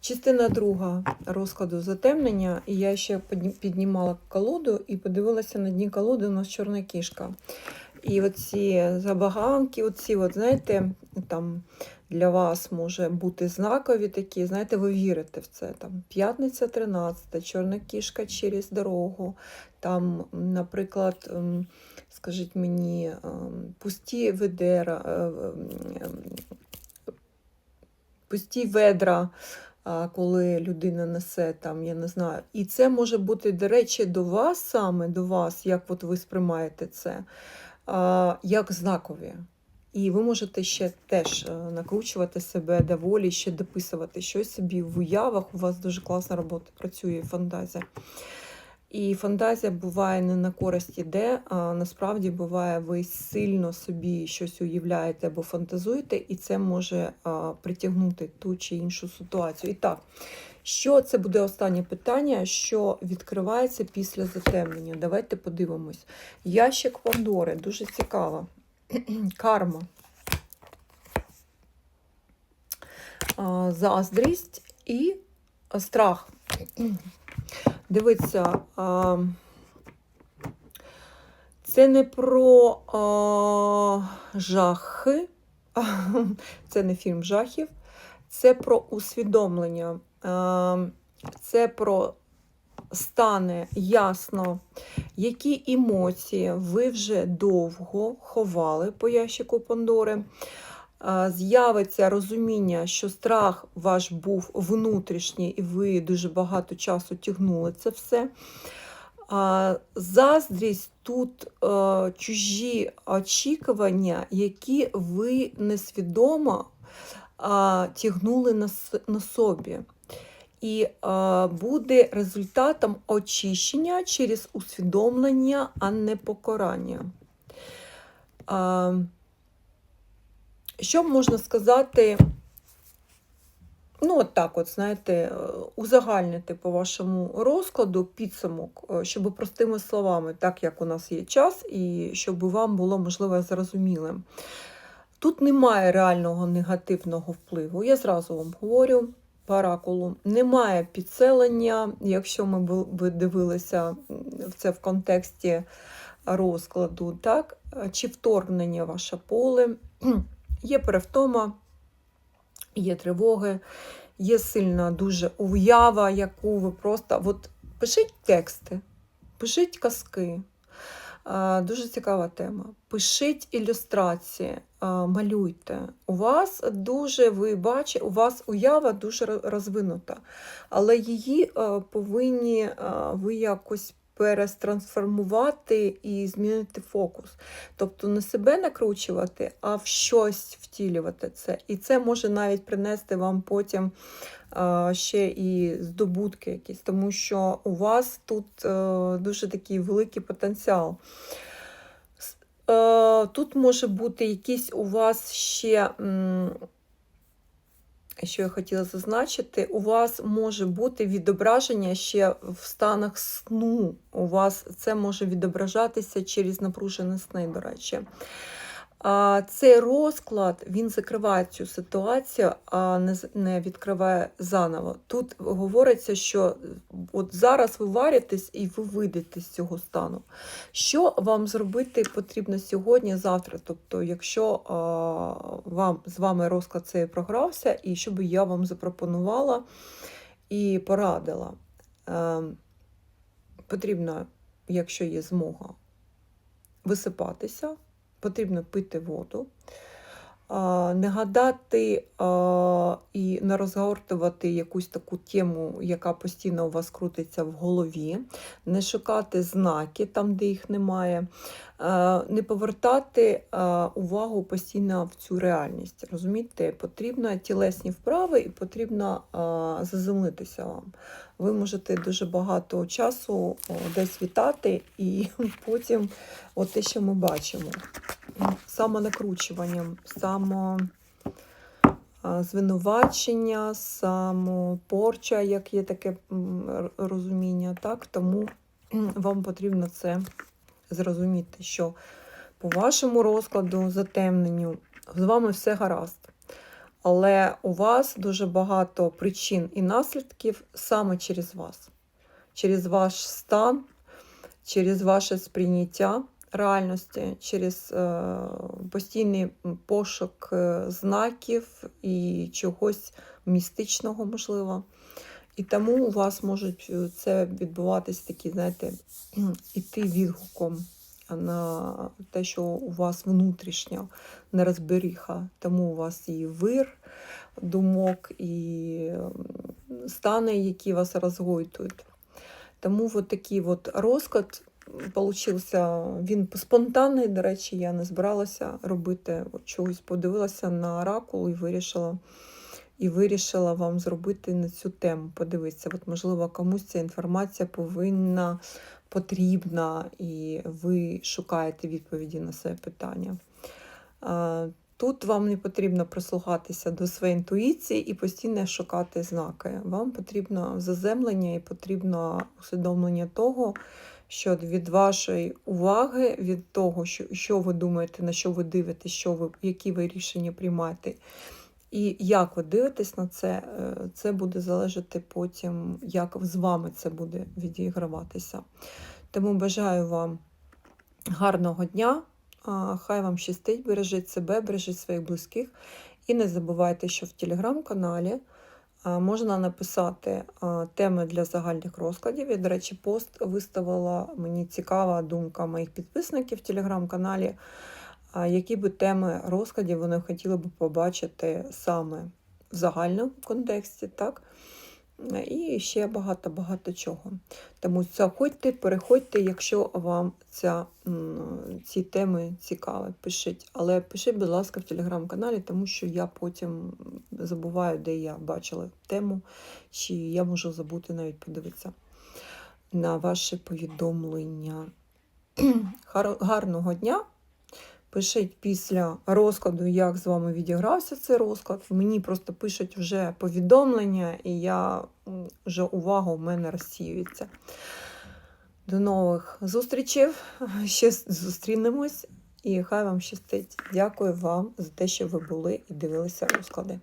Частина друга розкладу затемнення, і я ще піднімала колоду і подивилася на дні колоди у нас чорна кішка. І оці забаганки, оці, от, знаєте, там для вас може бути знакові такі, знаєте, ви вірите в це. Там П'ятниця 13, чорна кішка через дорогу. Там, наприклад, ем, скажіть мені, ем, пусті ведера, ем, пусті ведра, коли людина несе там, я не знаю. І це може бути, до речі, до вас саме, до вас, як от ви сприймаєте це, як знакові. І ви можете ще теж е, накручувати себе доволі, ще дописувати щось собі в уявах. У вас дуже класна робота працює фантазія. І фантазія буває не на користь іде, а насправді буває, ви сильно собі щось уявляєте або фантазуєте, і це може притягнути ту чи іншу ситуацію. І так, що це буде останнє питання, що відкривається після затемнення? Давайте подивимось. Ящик Пандори, дуже цікаво. Карма. Заздрість і страх. Дивіться, це не про жахи, це не фільм жахів, це про усвідомлення, це про стане ясно, які емоції ви вже довго ховали по ящику Пандори. З'явиться розуміння, що страх ваш був внутрішній, і ви дуже багато часу тягнули це все. Заздрість тут чужі очікування, які ви несвідомо тягнули на, собі. І буде результатом очищення через усвідомлення, а не покарання. Що можна сказати? Ну, от так, от, знаєте, е, узагальнити по вашому розкладу підсумок, е, щоб простими словами, так як у нас є час, і щоб вам було можливо зрозумілим. Тут немає реального негативного впливу. Я зразу вам говорю по оракулу. Немає підселення, якщо ми дивилися це в контексті розкладу, так? чи вторгнення ваше поле. Є перевтома, є тривоги, є сильна дуже уява, яку ви просто от пишіть тексти, пишіть казки. Дуже цікава тема. Пишіть ілюстрації, малюйте. У вас дуже, ви бачите, у вас уява дуже розвинута, але її повинні ви якось перетрансформувати і змінити фокус. Тобто не себе накручувати, а в щось втілювати це. І це може навіть принести вам потім ще і здобутки якісь, тому що у вас тут е, дуже такий великий потенціал. Е, Тут може бути якийсь у вас ще. Що я хотіла зазначити, у вас може бути відображення ще в станах сну. У вас це може відображатися через напружені сни, до речі. А Цей розклад він закриває цю ситуацію, а не, відкриває заново. Тут говориться, що от зараз ви варитесь і ви вийдете з цього стану. Що вам зробити потрібно сьогодні, завтра? Тобто, якщо а, вам з вами розклад цей програвся, і що би я вам запропонувала і порадила, Е, потрібно, якщо є змога, висипатися, потрібно пити воду. Не гадати і не розгортувати якусь таку тему, яка постійно у вас крутиться в голові, не шукати знаки там, де їх немає, не повертати увагу постійно в цю реальність. Розумієте, потрібно тілесні вправи і потрібно заземлитися вам. Ви можете дуже багато часу десь вітати, і потім от те, що ми бачимо. Самонакручуванням, само звинувачення, самопорча, як є таке розуміння. Так? Тому вам потрібно це зрозуміти, що по вашому розкладу, затемненню, з вами все гаразд. Але у вас дуже багато причин і наслідків саме через вас, через ваш стан, через ваше сприйняття реальності, через е, постійний пошук е, знаків і чогось містичного, можливо. І тому у вас можуть е, це відбуватись такі, знаєте, іти відгуком на те, що у вас внутрішня нерозберіха. Тому у вас і вир думок, і стани, які вас розгойтують. Тому от такий от розклад получився. Він спонтанний, до речі, я не збиралася робити чогось, подивилася на оракул і вирішила. І вирішила вам зробити на цю тему. Подивитися, от, можливо, комусь ця інформація повинна, потрібна, і ви шукаєте відповіді на своє питання. Тут вам не потрібно прислухатися до своєї інтуїції і постійно шукати знаки. Вам потрібно заземлення і потрібно усвідомлення того, що від вашої уваги, від того, що, що ви думаєте, на що ви дивитесь, що ви, які ви рішення приймаєте, і як ви дивитесь на це, е, це буде залежати потім, як з вами це буде відіграватися. Тому бажаю вам гарного дня. Хай вам щастить, бережіть себе, бережіть своїх близьких. І не забувайте, що в телеграм-каналі можна написати теми для загальних розкладів. Я, до речі, пост виставила. Мені цікава думка моїх підписників в телеграм-каналі, які би теми розкладів вони хотіли би побачити саме в загальному контексті. так? І ще багато-багато чого. Тому заходьте, переходьте, якщо вам ця, ці теми цікаві, пишіть. Але пишіть, будь ласка, в телеграм-каналі, тому що я потім забуваю, де я бачила тему, чи я можу забути навіть подивитися на ваші повідомлення. Гарного дня! Пишіть після розкладу, як з вами відігрався цей розклад. Мені просто пишуть вже повідомлення, і я вже увага у мене розсіюється. До нових зустрічей. Ще зустрінемось і хай вам щастить. Дякую вам за те, що ви були і дивилися розклади.